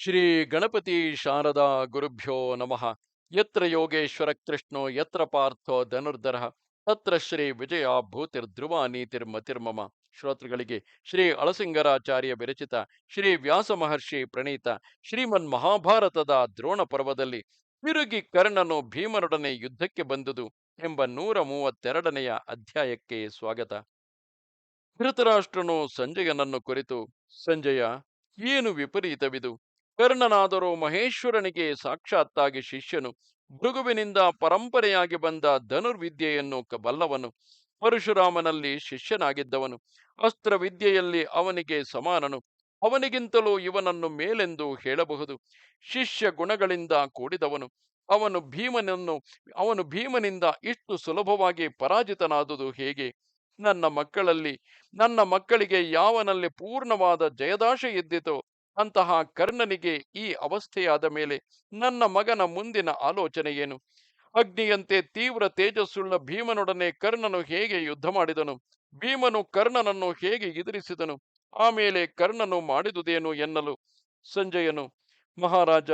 ಶ್ರೀ ಗಣಪತಿ ಶಾರದಾ ಗುರುಭ್ಯೋ ನಮಃ. ಯತ್ರ ಯೋಗೇಶ್ವರ ಕೃಷ್ಣೋ, ಯತ್ರ ಪಾರ್ಥೋ ಧನುರ್ಧರ, ತತ್ರ ಶ್ರೀ ವಿಜಯ ಭೂತಿರ್ಧ್ರುವ ನೀತಿರ್ಮತಿರ್ಮಮ ಶ್ರೋತೃಗಳಿಗೆ ಶ್ರೀ ಅಳಸಿಂಗರಾಚಾರ್ಯ ವಿರಚಿತ ಶ್ರೀ ವ್ಯಾಸ ಮಹರ್ಷಿ ಪ್ರಣೀತ ಶ್ರೀಮನ್ ಮಹಾಭಾರತದ ದ್ರೋಣ ಪರ್ವದಲ್ಲಿ ತಿರುಗಿ ಕರ್ಣನು ಭೀಮನೊಡನೆ ಯುದ್ಧಕ್ಕೆ ಬಂದುದು ಎಂಬ ನೂರ ಮೂವತ್ತೆರಡನೆಯ ಅಧ್ಯಾಯಕ್ಕೆ ಸ್ವಾಗತ. ಧೃತರಾಷ್ಟ್ರನು ಸಂಜಯನನ್ನು ಕುರಿತು, ಸಂಜಯ, ಏನು ವಿಪರೀತವಿದು? ಕರ್ಣನಾದರೂ ಮಹೇಶ್ವರನಿಗೆ ಸಾಕ್ಷಾತ್ತಾಗಿ ಶಿಷ್ಯನು ಭೃಗುವಿನಿಂದ ಪರಂಪರೆಯಾಗಿ ಬಂದ ಧನುರ್ವಿದ್ಯೆಯನ್ನು ಕಬಲ್ಲವನು ಬಲ್ಲವನು. ಪರಶುರಾಮನಲ್ಲಿ ಶಿಷ್ಯನಾಗಿದ್ದವನು. ಅಸ್ತ್ರವಿದ್ಯೆಯಲ್ಲಿ ಅವನಿಗೆ ಸಮಾನನು. ಅವನಿಗಿಂತಲೂ ಇವನನ್ನು ಮೇಲೆಂದು ಹೇಳಬಹುದು. ಶಿಷ್ಯ ಗುಣಗಳಿಂದ ಕೂಡಿದವನು. ಅವನು ಭೀಮನನ್ನು, ಅವನು ಭೀಮನಿಂದ ಇಷ್ಟು ಸುಲಭವಾಗಿ ಪರಾಜಿತನಾದುದು ಹೇಗೆ? ನನ್ನ ಮಕ್ಕಳಲ್ಲಿ, ನನ್ನ ಮಕ್ಕಳಿಗೆ ಯಾವನಲ್ಲಿ ಪೂರ್ಣವಾದ ಜಯದಾಶೆ ಇದ್ದಿತೋ ಅಂತಹ ಕರ್ಣನಿಗೆ ಈ ಅವಸ್ಥೆಯಾದ ಮೇಲೆ ನನ್ನ ಮಗನ ಮುಂದಿನ ಆಲೋಚನೆ ಏನು? ಅಗ್ನಿಯಂತೆ ತೀವ್ರ ತೇಜಸ್ಸುಳ್ಳ ಭೀಮನೊಡನೆ ಕರ್ಣನು ಹೇಗೆ ಯುದ್ಧ ಮಾಡಿದನು? ಭೀಮನು ಕರ್ಣನನ್ನು ಹೇಗೆ ಎದುರಿಸಿದನು? ಆಮೇಲೆ ಕರ್ಣನು ಮಾಡಿದುದೇನು ಎನ್ನಲು? ಸಂಜಯನು, ಮಹಾರಾಜ,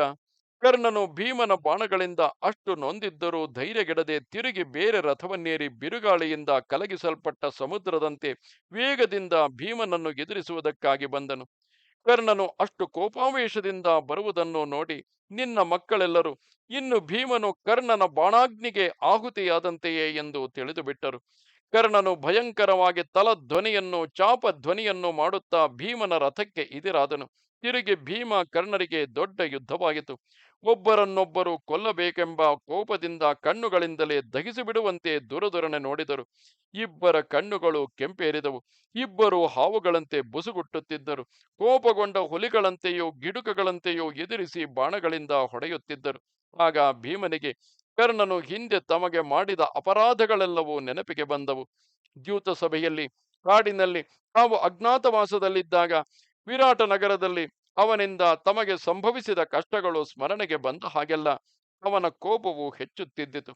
ಕರ್ಣನು ಭೀಮನ ಬಾಣಗಳಿಂದ ಅಷ್ಟು ನೊಂದಿದ್ದರೂ ಧೈರ್ಯಗೆಡದೆ ತಿರುಗಿ ಬೇರೆ ರಥವನ್ನೇರಿ ಬಿರುಗಾಳಿಯಿಂದ ಕಲಗಿಸಲ್ಪಟ್ಟ ಸಮುದ್ರದಂತೆ ವೇಗದಿಂದ ಭೀಮನನ್ನು ಎದುರಿಸುವುದಕ್ಕಾಗಿ ಬಂದನು. ಕರ್ಣನು ಅಷ್ಟು ಕೋಪಾವೇಶದಿಂದ ಬರುವುದನ್ನು ನೋಡಿ ನಿನ್ನ ಮಕ್ಕಳೆಲ್ಲರೂ, ಇನ್ನು ಭೀಮನು ಕರ್ಣನ ಬಾಣಾಗ್ನಿಗೆ ಆಹುತಿಯಾದಂತೆಯೇ ಎಂದು ತಿಳಿದುಬಿಟ್ಟರು. ಕರ್ಣನು ಭಯಂಕರವಾಗಿ ತಲಧ್ವನಿಯನ್ನು ಚಾಪ ಧ್ವನಿಯನ್ನು ಮಾಡುತ್ತಾ ಭೀಮನ ರಥಕ್ಕೆ ಇದಿರಾದನು ತಿರುಗಿ ಭೀಮ ಕರ್ಣರಿಗೆ ದೊಡ್ಡ ಯುದ್ಧವಾಯಿತು. ಒಬ್ಬರನ್ನೊಬ್ಬರು ಕೊಲ್ಲಬೇಕೆಂಬ ಕೋಪದಿಂದ ಕಣ್ಣುಗಳಿಂದಲೇ ದಹಿಸಿಬಿಡುವಂತೆ ದುರದುರನೆ ನೋಡಿದರು. ಇಬ್ಬರ ಕಣ್ಣುಗಳು ಕೆಂಪೇರಿದವು. ಇಬ್ಬರು ಹಾವುಗಳಂತೆ ಬುಸುಗುಟ್ಟುತ್ತಿದ್ದರು. ಕೋಪಗೊಂಡ ಹುಲಿಗಳಂತೆಯೋ ಗಿಡುಕಗಳಂತೆಯೋ ಎದುರಿಸಿ ಬಾಣಗಳಿಂದ ಹೊಡೆಯುತ್ತಿದ್ದರು. ಆಗ ಭೀಮನಿಗೆ, ಕರ್ಣನು ಹಿಂದೆ ತಮಗೆ ಮಾಡಿದ ಅಪರಾಧಗಳೆಲ್ಲವೂ ನೆನಪಿಗೆ ಬಂದವು. ದ್ಯೂತ ಸಭೆಯಲ್ಲಿ ಕಾಡಿನಲ್ಲಿ, ತಾವು ಅಜ್ಞಾತವಾಸದಲ್ಲಿದ್ದಾಗ ವಿರಾಟ ನಗರದಲ್ಲಿ ಅವನಿಂದ ತಮಗೆ ಸಂಭವಿಸಿದ ಕಷ್ಟಗಳು ಸ್ಮರಣೆಗೆ ಬಂದ ಹಾಗೆಲ್ಲ ಅವನ ಕೋಪವು ಹೆಚ್ಚುತ್ತಿದ್ದಿತು.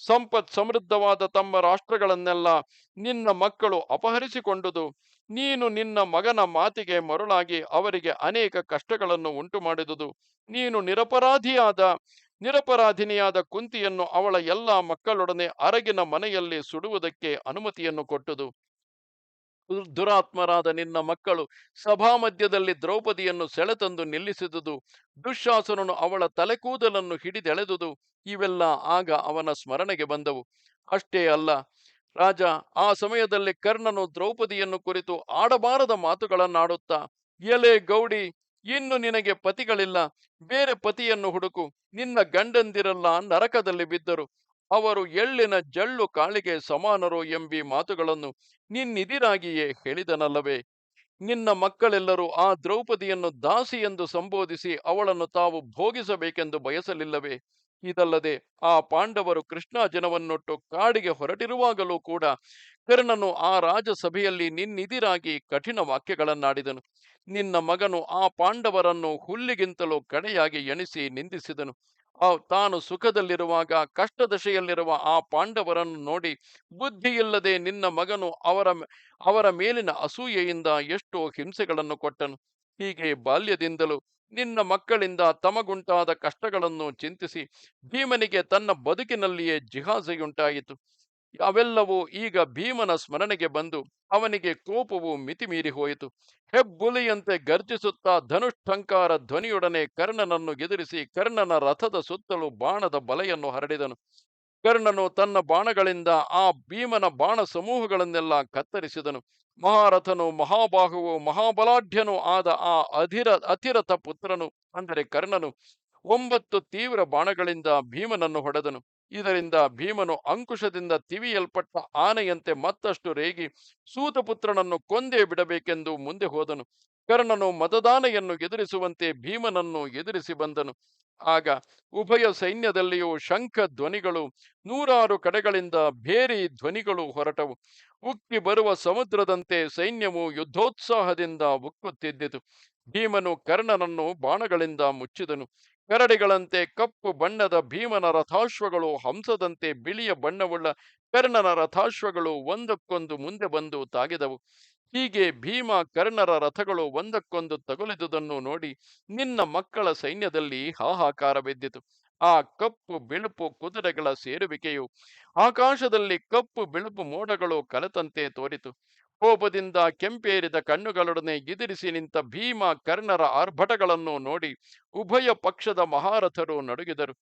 ಸಂಪತ್ ಸಮೃದ್ಧವಾದ ತಮ್ಮ ರಾಷ್ಟ್ರಗಳನ್ನೆಲ್ಲ ನಿನ್ನ ಮಕ್ಕಳು ಅಪಹರಿಸಿಕೊಂಡುದು. ನೀನು ನಿನ್ನ ಮಗನ ಮಾತಿಗೆ ಮರುಳಾಗಿ ಅವರಿಗೆ ಅನೇಕ ಕಷ್ಟಗಳನ್ನು ಉಂಟು ಮಾಡಿದುದು ನೀನು ನಿರಪರಾಧಿಯಾದ, ನಿರಪರಾಧಿನಿಯಾದ ಕುಂತಿಯನ್ನು ಅವಳ ಎಲ್ಲ ಮಕ್ಕಳೊಡನೆ ಅರಗಿನ ಮನೆಯಲ್ಲಿ ಸುಡುವುದಕ್ಕೆ ಅನುಮತಿಯನ್ನು ಕೊಟ್ಟುದು. ದುರಾತ್ಮರಾದ ನಿನ್ನ ಮಕ್ಕಳು ಸಭಾ ಮಧ್ಯದಲ್ಲಿ ದ್ರೌಪದಿಯನ್ನು ಸೆಳೆತಂದು ನಿಲ್ಲಿಸಿದುದು ದುಶ್ಯಾಸನನು ಅವಳ ತಲೆಕೂದಲನ್ನು ಹಿಡಿದೆಳೆದುದು, ಇವೆಲ್ಲ ಆಗ ಅವನ ಸ್ಮರಣೆಗೆ ಬಂದವು. ಅಷ್ಟೇ ಅಲ್ಲ, ರಾಜ, ಆ ಸಮಯದಲ್ಲಿ ಕರ್ಣನು ದ್ರೌಪದಿಯನ್ನು ಕುರಿತು ಆಡಬಾರದ ಮಾತುಗಳನ್ನಾಡುತ್ತಾ, ಎಲೆ ಗೌಡಿ, ಇನ್ನು ನಿನಗೆ ಪತಿಗಳಿಲ್ಲ, ಬೇರೆ ಪತಿಯನ್ನು ಹುಡುಕು, ನಿನ್ನ ಗಂಡಂದಿರಲ್ಲ ನರಕದಲ್ಲಿ ಬಿದ್ದರು ಅವರು ಎಳ್ಳಿನ ಜಳ್ಳು ಕಾಳಿಗೆ ಸಮಾನರು ಎಂಬಿ ಮಾತುಗಳನ್ನು ನಿನ್ನಿದಿರಾಗಿಯೇ ಹೇಳಿದನಲ್ಲವೇ? ನಿನ್ನ ಮಕ್ಕಳೆಲ್ಲರೂ ಆ ದ್ರೌಪದಿಯನ್ನು ದಾಸಿ ಎಂದು ಸಂಬೋಧಿಸಿ ಅವಳನ್ನು ತಾವು ಭೋಗಿಸಬೇಕೆಂದು ಬಯಸಲಿಲ್ಲವೇ? ಇದಲ್ಲದೆ ಆ ಪಾಂಡವರು ಕೃಷ್ಣಾಜನವನ್ನೊಟ್ಟು ಕಾಡಿಗೆ ಹೊರಟಿರುವಾಗಲೂ ಕೂಡ ಕರ್ಣನು ಆ ರಾಜಸಭೆಯಲ್ಲಿ ನಿನ್ನಿದಿರಾಗಿ ಕಠಿಣ ವಾಕ್ಯಗಳನ್ನಾಡಿದನು. ನಿನ್ನ ಮಗನು ಆ ಪಾಂಡವರನ್ನು ಹುಲ್ಲಿಗಿಂತಲೂ ಕಡೆಯಾಗಿ ಎಣಿಸಿ ನಿಂದಿಸಿದನು. ಆ, ತಾನು ಸುಖದಲ್ಲಿರುವಾಗ, ಕಷ್ಟದಶೆಯಲ್ಲಿರುವ ಆ ಪಾಂಡವರನ್ನು ನೋಡಿ, ಬುದ್ಧಿಯಿಲ್ಲದೆ ನಿನ್ನ ಮಗನು ಅವರ ಅವರ ಮೇಲಿನ ಅಸೂಯೆಯಿಂದ ಎಷ್ಟೋ ಹಿಂಸೆಗಳನ್ನು ಕೊಟ್ಟನು. ಹೀಗೆ ಬಾಲ್ಯದಿಂದಲೂ ನಿನ್ನ ಮಕ್ಕಳಿಂದ ತಮಗುಂಟಾದ ಕಷ್ಟಗಳನ್ನು ಚಿಂತಿಸಿ, ಭೀಮನಿಗೆ ತನ್ನ ಬದುಕಿನಲ್ಲಿಯೇ ಜಿಹಾಸೆಯುಂಟಾಯಿತು. ಅವೆಲ್ಲವೂ ಈಗ ಭೀಮನ ಸ್ಮರಣೆಗೆ ಬಂದು ಅವನಿಗೆ ಕೋಪವು ಮಿತಿಮೀರಿ ಹೋಯಿತು. ಹೆಬ್ಬುಲಿಯಂತೆ ಗರ್ಜಿಸುತ್ತಾ ಧನುಷ್ಠಂಕಾರ ಧ್ವನಿಯೊಡನೆ ಕರ್ಣನನ್ನು ಎದುರಿಸಿ ಕರ್ಣನ ರಥದ ಸುತ್ತಲೂ ಬಾಣದ ಬಲೆಯನ್ನು ಹರಡಿದನು. ಕರ್ಣನು ತನ್ನ ಬಾಣಗಳಿಂದ ಆ ಭೀಮನ ಬಾಣ ಸಮೂಹಗಳನ್ನೆಲ್ಲ ಕತ್ತರಿಸಿದನು. ಮಹಾರಥನು ಮಹಾಬಾಹುವು ಮಹಾಬಲಾಢ್ಯನೂ ಆದ ಆ ಅಧಿರ ಅತಿರಥ ಪುತ್ರನು ಅಂದರೆ ಕರ್ಣನು ಒಂಬತ್ತು ತೀವ್ರ ಬಾಣಗಳಿಂದ ಭೀಮನನ್ನು ಹೊಡೆದನು. ಇದರಿಂದ ಭೀಮನು ಅಂಕುಶದಿಂದ ತಿವಿಯಲ್ಪಟ್ಟ ಆನೆಯಂತೆ ಮತ್ತಷ್ಟು ರೇಗಿ ಸೂತಪುತ್ರನನ್ನು ಕೊಂದೇ ಬಿಡಬೇಕೆಂದು ಮುಂದೆ ಹೋದನು. ಕರ್ಣನು ಮತದಾನೆಯನ್ನು ಎದುರಿಸುವಂತೆ ಭೀಮನನ್ನು ಎದುರಿಸಿ ಬಂದನು. ಆಗ ಉಭಯ ಸೈನ್ಯದಲ್ಲಿಯೂ ಶಂಖ ಧ್ವನಿಗಳು, ನೂರಾರು ಕಡೆಗಳಿಂದ ಭೇರಿ ಧ್ವನಿಗಳು ಹೊರಟವು. ಉಕ್ಕಿ ಬರುವ ಸಮುದ್ರದಂತೆ ಸೈನ್ಯವು ಯುದ್ಧೋತ್ಸಾಹದಿಂದ ಉಕ್ಕುತ್ತಿದ್ದಿತು. ಭೀಮನು ಕರ್ಣನನ್ನು ಬಾಣಗಳಿಂದ ಮುಚ್ಚಿದನು. ಕರಡಿಗಳಂತೆ ಕಪ್ಪು ಬಣ್ಣದ ಭೀಮನ ರಥಾಶ್ವಗಳು ಹಂಸದಂತೆ ಬಿಳಿಯ ಬಣ್ಣವುಳ್ಳ ಕರ್ಣನ ರಥಾಶ್ವಗಳು ಒಂದಕ್ಕೊಂದು ಮುಂದೆ ಬಂದು ತಾಗಿದವು. ಹೀಗೆ ಭೀಮ ಕರ್ಣರ ರಥಗಳು ಒಂದಕ್ಕೊಂದು ತಗುಲಿದುದನ್ನು ನೋಡಿ ನಿನ್ನ ಮಕ್ಕಳ ಸೈನ್ಯದಲ್ಲಿ ಹಾಹಾಕಾರವೆದ್ದಿತು ಆ ಕಪ್ಪು ಬಿಳುಪು ಕುದುರೆಗಳ ಸೇರುವಿಕೆಯು ಆಕಾಶದಲ್ಲಿ ಕಪ್ಪು ಬಿಳುಪು ಮೋಡಗಳು ಕಲತಂತೆ ತೋರಿತು. ಕೋಪದಿಂದ ಕೆಂಪೇರಿದ ಕಣ್ಣುಗಳೊಡನೆ ಎದುರಿಸಿ ನಿಂತ ಭೀಮ ಕರ್ಣರ ಆರ್ಭಟಗಳನ್ನು ನೋಡಿ ಉಭಯ ಪಕ್ಷದ ಮಹಾರಥರು ನಡುಗಿದರು.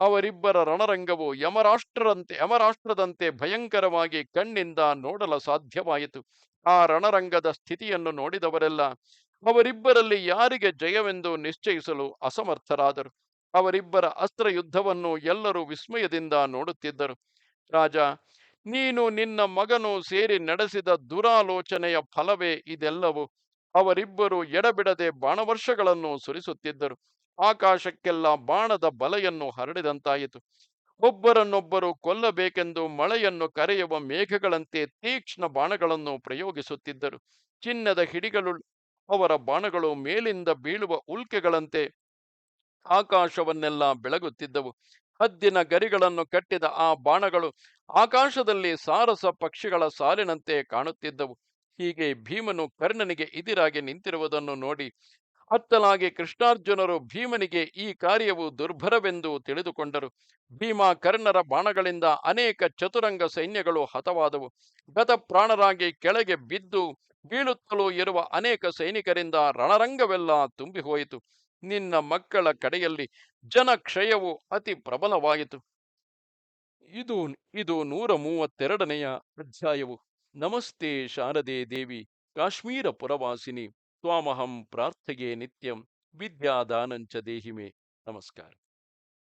ಅವರಿಬ್ಬರ ರಣರಂಗವು ಯಮರಾಷ್ಟ್ರರಂತೆ, ಯಮರಾಷ್ಟ್ರದಂತೆ ಭಯಂಕರವಾಗಿ ಕಣ್ಣಿಂದ ನೋಡಲು ಸಾಧ್ಯವಾಯಿತು. ಆ ರಣರಂಗದ ಸ್ಥಿತಿಯನ್ನು ನೋಡಿದವರೆಲ್ಲ ಅವರಿಬ್ಬರಲ್ಲಿ ಯಾರಿಗೆ ಜಯವೆಂದು ನಿಶ್ಚಯಿಸಲು ಅಸಮರ್ಥರಾದರು. ಅವರಿಬ್ಬರ ಅಸ್ತ್ರ ಯುದ್ಧವನ್ನು ಎಲ್ಲರೂ ವಿಸ್ಮಯದಿಂದ ನೋಡುತ್ತಿದ್ದರು. ರಾಜ ನೀನು ನಿನ್ನ ಮಗನು ಸೇರಿ ನಡೆಸಿದ ದುರಾಲೋಚನೆಯ ಫಲವೇ ಇದೆಲ್ಲವೂ. ಅವರಿಬ್ಬರು ಎಡಬಿಡದೆ ಬಾಣವರ್ಷಗಳನ್ನು ಸುರಿಸುತ್ತಿದ್ದರು. ಆಕಾಶಕ್ಕೆಲ್ಲ ಬಾಣದ ಬಲೆಯನ್ನು ಹರಡಿದಂತಾಯಿತು. ಒಬ್ಬರನ್ನೊಬ್ಬರು ಕೊಲ್ಲಬೇಕೆಂದು ಮಳೆಯನ್ನು ಕರೆಯುವ ಮೇಘಗಳಂತೆ ತೀಕ್ಷ್ಣ ಬಾಣಗಳನ್ನು ಪ್ರಯೋಗಿಸುತ್ತಿದ್ದರು. ಚಿನ್ನದ ಹಿಡಿಗಳು ಅವರ ಬಾಣಗಳು ಮೇಲಿಂದ ಬೀಳುವ ಉಲ್ಕೆಗಳಂತೆ ಆಕಾಶವನ್ನೆಲ್ಲ ಬೆಳಗುತ್ತಿದ್ದವು. ಹದ್ದಿನ ಗರಿಗಳನ್ನು ಕಟ್ಟಿದ ಆ ಬಾಣಗಳು ಆಕಾಶದಲ್ಲಿ ಸಾರಸ ಪಕ್ಷಿಗಳ ಸಾಲಿನಂತೆ ಕಾಣುತ್ತಿದ್ದವು. ಹೀಗೆ ಭೀಮನು ಕರ್ಣನಿಗೆ ಎದಿರಾಗಿ ನಿಂತಿರುವುದನ್ನು ನೋಡಿ ಅತ್ತಲಾಗಿ ಕೃಷ್ಣಾರ್ಜುನರು ಭೀಮನಿಗೆ ಈ ಕಾರ್ಯವು ದುರ್ಭರವೆಂದು ತಿಳಿದುಕೊಂಡರು. ಭೀಮ ಕರ್ಣರ ಬಾಣಗಳಿಂದ ಅನೇಕ ಚತುರಂಗ ಸೈನ್ಯಗಳು ಹತವಾದವು. ಗತ ಪ್ರಾಣರಾಗಿ ಕೆಳಗೆ ಬಿದ್ದು ಬೀಳುತ್ತಲೂ ಇರುವ ಅನೇಕ ಸೈನಿಕರಿಂದ ರಣರಂಗವೆಲ್ಲ ತುಂಬಿ ಹೋಯಿತು ನಿನ್ನ ಮಕ್ಕಳ ಕಡೆಯಲ್ಲಿ ಜನಕ್ಷಯವು ಅತಿ ಪ್ರಬಲವಾಯಿತು ಇದು ಇದು ನೂರ ಮೂವತ್ತೆರಡನೆಯ ಅಧ್ಯಾಯವು. ನಮಸ್ತೆ ಶಾರದೆ ದೇವಿ, ಕಾಶ್ಮೀರ ಪುರವಾಸಿನಿ, ತ್ವಾಮಹಂ ಪ್ರಾರ್ಥೆಗೆ ನಿತ್ಯಂ ವಿದ್ಯಾದಾನಂಚ ದೇಹಿಮೆ. ನಮಸ್ಕಾರ.